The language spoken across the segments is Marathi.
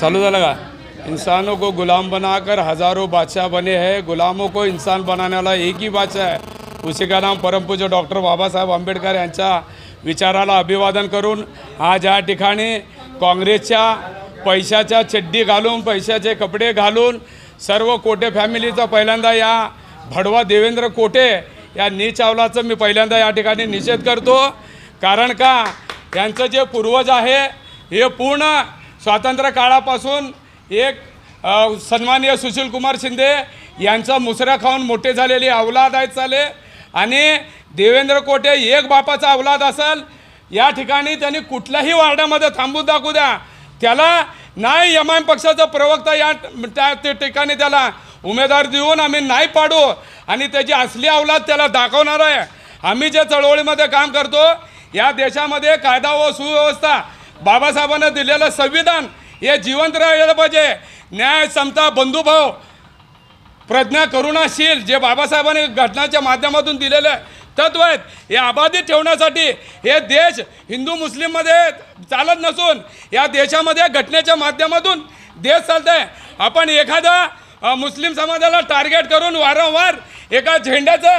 चालू झालं का? इंसानों को गुलाम बनाकर हजारों बादशाह बने हैं। गुलामों को इंसान बनाने वाला एक ही बादशाह है। उसी का नाम परमपूज्य डॉक्टर बाबासाहेब आंबेडकर यांच्या विचाराला अभिवादन करून आज या ठिकाणी काँग्रेसच्या पैशाच्या चड्डी घालून पैशाचे कपडे घालून सर्व कोटे फॅमिलीचा पहिल्यांदा या भडवा देवेंद्र कोटे या नी चावलाचं मी पहिल्यांदा या ठिकाणी निषेध करतो. कारण का? यांचं जे पूर्वज आहे हे पूर्ण स्वातंत्र्य काळापासून एक सन्माननीय सुशीलकुमार शिंदे यांचा मुसऱ्या खाऊन मोठे झालेले अवलाद आहेत चाले. आणि देवेंद्र कोटे एक बापाचा अवलाद असेल या ठिकाणी त्यांनी कुठल्याही वार्डामध्ये थांबून दाखवू द्या. त्याला नाही एम आय पक्षाचा प्रवक्ता या त्या ठिकाणी त्याला उमेदवार देऊन आम्ही नाही पाडू. आणि त्याची असली अवलाद त्याला दाखवणार आहे. आम्ही ज्या चळवळीमध्ये काम करतो या देशामध्ये कायदा व सुव्यवस्था बाबासाहेबांना दिलेलं संविधान हे जिवंत राहिलं पाहिजे. न्याय समता बंधुभाव प्रज्ञा करुणाशील जे बाबासाहेबांनी घटनाच्या माध्यमातून दिलेले तत्व आहेत हे अबाधित ठेवण्यासाठी हे देश हिंदू मुस्लिममध्ये चालत नसून या देशामध्ये घटनेच्या माध्यमातून देश चालत आहे आपण एखादा मुस्लिम समाजाला टार्गेट करून वारंवार एका झेंड्याचा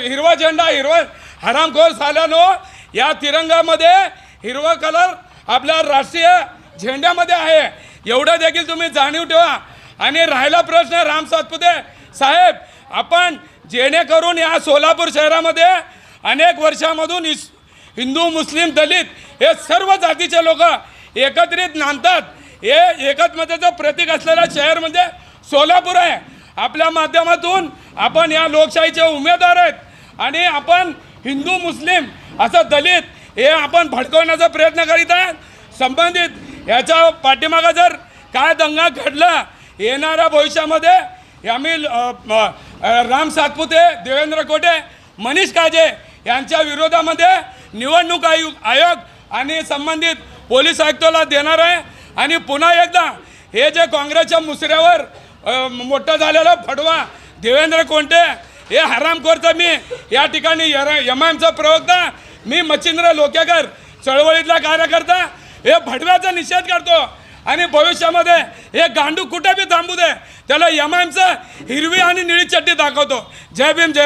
हिरवा झेंडा हिरवा हरामखोर झाल्यानो या तिरंगामध्ये हिरवा कलर आपल्या राष्ट्रीय झेंड्यामध्ये आहे. एवढं देखील तुम्ही जाणीव ठेवा. आणि राहिला प्रश्न राम सातपुते साहेब आपण जेणेकरून या सोलापूर शहरामध्ये अनेक वर्षामधून इस हिंदू मुस्लिम दलित हे सर्व जातीचे लोक एकत्रित नांदतात. हे एकत्मतेचं प्रतीक असलेलं शहर म्हणजे सोलापूर आहे. आपल्या माध्यमातून आपण या लोकशाहीचे उमेदवार आहेत. आणि आपण हिंदू मुस्लिम असं दलित हे आपण भडकवण्याचा प्रयत्न करीत आहात संबंधित याच्या पाठीमागं जर काय दंगा घडला येणाऱ्या भविष्यामध्ये आम्ही राम सातपुते देवेंद्र कोटे मनीष काजे यांच्या विरोधामध्ये निवडणूक आयोग आयोग आणि संबंधित पोलीस आयुक्ताला देणार आहे. आणि पुन्हा एकदा हे जे काँग्रेसच्या मुसऱ्यावर मोठं झालेलं फडवा देवेंद्र कोंटे हे हरामखोरचं मी या ठिकाणी एम आयमचा प्रवक्ता मी मच्छिंद्र लोकेकर चळवळीतला कार्यकर्ता हे भडव्याचा निषेध करतो. आणि भविष्यामध्ये हे गांडू कुठे बी थांबू दे त्याला एम आयमचं हिरवी आणि निळी चड्डी दाखवतो. जय भीम जय